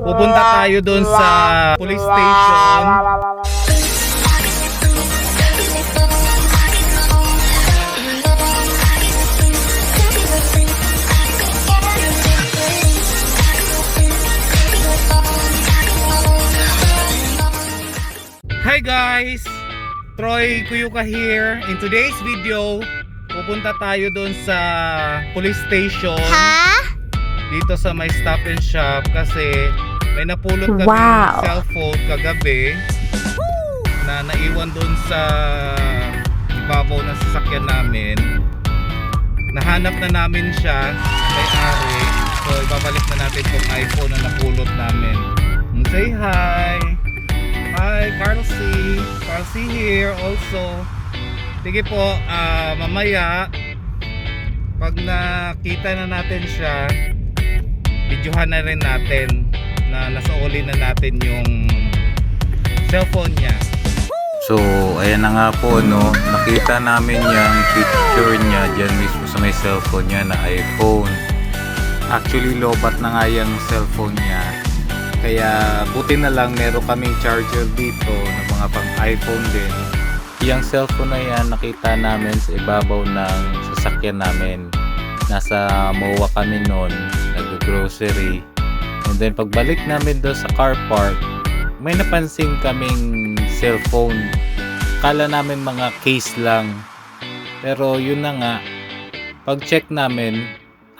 pupunta tayo doon sa police station. Hi guys! Troy Kuyuka here. In today's video, pupunta tayo doon sa police station dito sa may stop and shop kasi may napulot kami Wow. cellphone kagabi na naiwan doon sa ibabaw ng sasakyan namin. Nahanap na namin siya, may-ari. So ibabalik na natin tong iPhone na napulot namin. Say hi! Hi, Carl C. Carl C here also. Sige po, ah, mamaya pag nakita na natin siya, videohan na rin natin na nasa uli na natin yung cellphone niya. So, ayan na nga po, no. Nakita namin yung picture niya dyan mismo sa may cellphone niya na iPhone. Actually, lobat na nga yung cellphone niya. Kaya, buti na lang meron kaming charger dito na mga pang iPhone din. Yung cellphone na yan, nakita namin sa ibabaw ng sasakyan namin. Nasa MOA kami noon, nag-grocery. And then, pagbalik namin doon sa car park, may napansin kaming cellphone. Kala namin mga case lang. Pero yun na nga, pag check namin,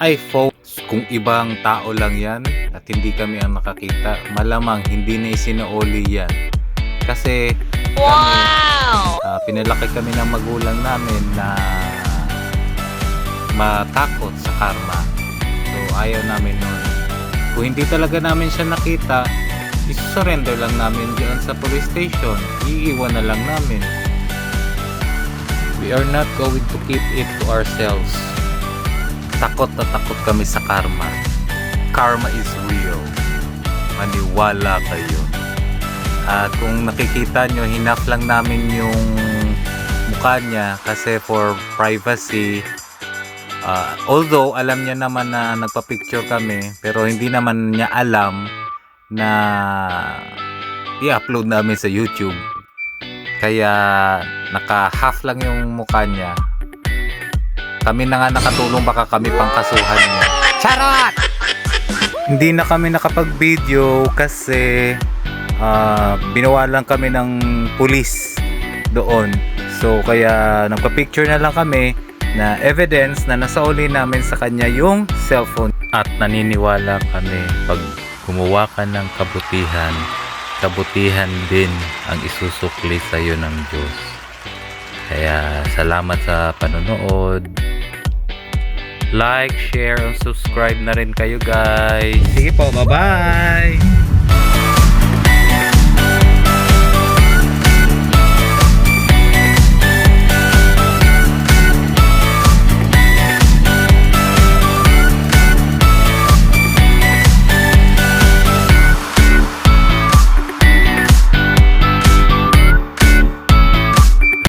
iPhone. Kung ibang tao lang yan at hindi kami ang nakakita, malamang hindi na isinuoli yan. Kasi kami, ah, pinalaki kami ng magulang namin na matakot sa karma. So ayaw namin nun. Kung hindi talaga namin siya nakita, isusurrender lang namin diyan sa police station. Iiwan na lang namin. We are not going to keep it to ourselves. Takot na takot kami sa karma. Karma is real. Maniwala kayo. At kung nakikita nyo, hinap lang namin yung mukha niya kasi for privacy. Ah, although alam niya naman na nagpa-picture kami, pero hindi naman niya alam na i-upload namin sa YouTube. Kaya naka-half lang yung mukha niya. Kami na nga nakatulong baka kami pang kasuhan niya. Charot! Hindi na kami nakapag-video kasi ah, binawalan kami ng pulis doon. So kaya nagpa-picture na lang kami na evidence na nasauli namin sa kanya yung cellphone. At naniniwala kami pag gumawa ka ng kabutihan, kabutihan din ang isusukli sa iyo ng Diyos. Kaya salamat sa panonood. Like, share, and subscribe na rin kayo guys. Sige po, bye-bye!